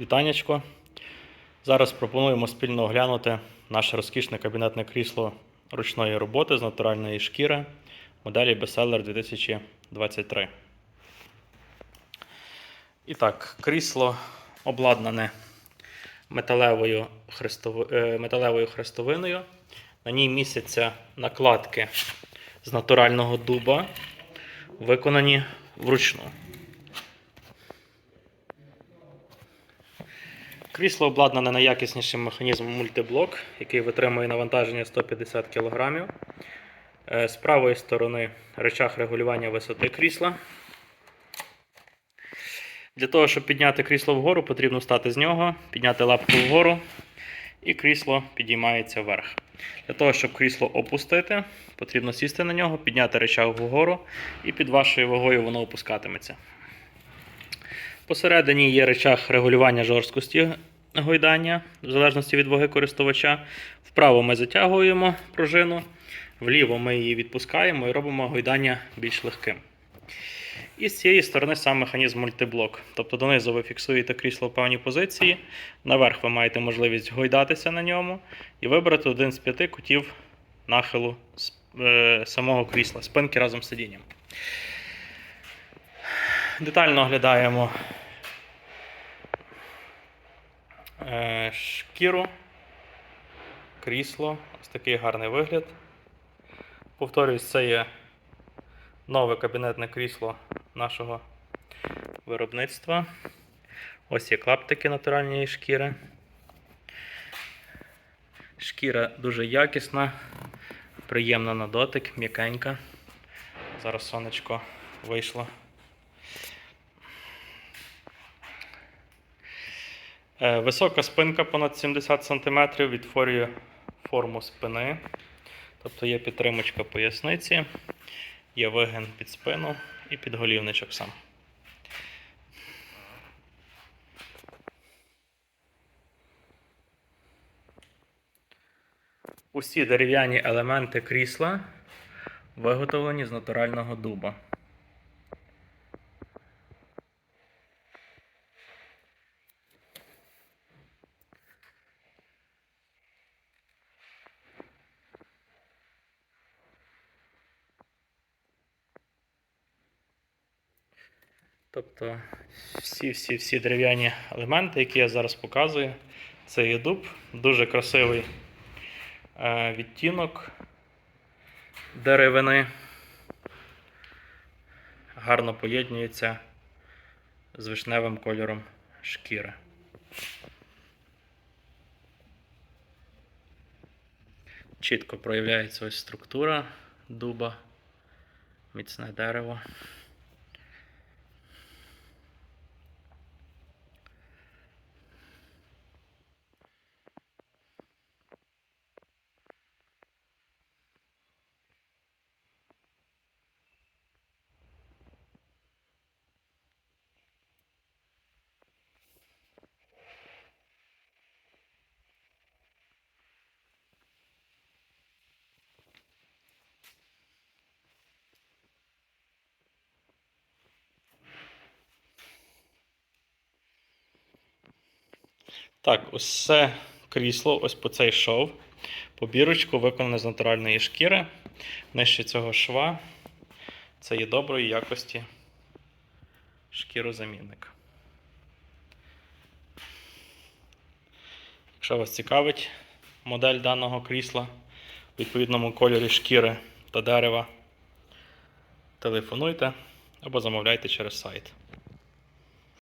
Вітанечко. Зараз пропонуємо спільно оглянути наше розкішне кабінетне крісло ручної роботи з натуральної шкіри моделі Bestseller 2023. І так, крісло обладнане металевою, хрестови- е, металевою хрестовиною. На ній містяться накладки з натурального дуба, виконані вручну. Крісло обладнане найякіснішим механізмом мультиблок, який витримує навантаження 150 кг. Е, З правої сторони речах регулювання висоти крісла. Для того, щоб підняти крісло вгору, потрібно встати з нього, підняти лапку вгору, і крісло підіймається вверх. Для того, щоб крісло опустити, потрібно сісти на нього, підняти речах вгору, і під вашою вагою воно опускатиметься. Посередині є речах регулювання жорсткості гойдання, в залежності від ваги користувача. Вправо ми затягуємо пружину, вліво ми її відпускаємо і робимо гойдання більш легким. І з цієї сторони сам механізм мультиблок. Тобто донизу ви фіксуєте крісло в певній позиції, наверх ви маєте можливість гойдатися на ньому і вибрати один з п'яти кутів нахилу е, самого крісла, спинки разом з сидінням. Детально оглядаємо шкіру, крісло. Ось такий гарний вигляд. Повторюсь, це є нове кабінетне крісло нашого виробництва. Ось є клаптики натуральної шкіри. Шкіра дуже якісна, приємна на дотик, м'якенька. Зараз сонечко вийшло. Висока спинка понад 70 см відтворює форму спини. Тобто є підтримочка поясниці, є вигин під спину і підголівничок сам. Усі дерев'яні елементи крісла виготовлені з натурального дуба. Тобто всі, всі, всі дерев'яні елементи, які я зараз показую, це є дуб, дуже красивий е, відтінок деревини. Гарно поєднується з вишневим кольором шкіри. Чітко проявляється ось структура дуба, міцне дерево. Так, ось це крісло, ось по цей шов. Побірочку виконане з натуральної шкіри. Нижче цього шва. Це є доброї якості шкірозамінник. Якщо вас цікавить модель даного крісла у відповідному кольорі шкіри та дерева, телефонуйте або замовляйте через сайт.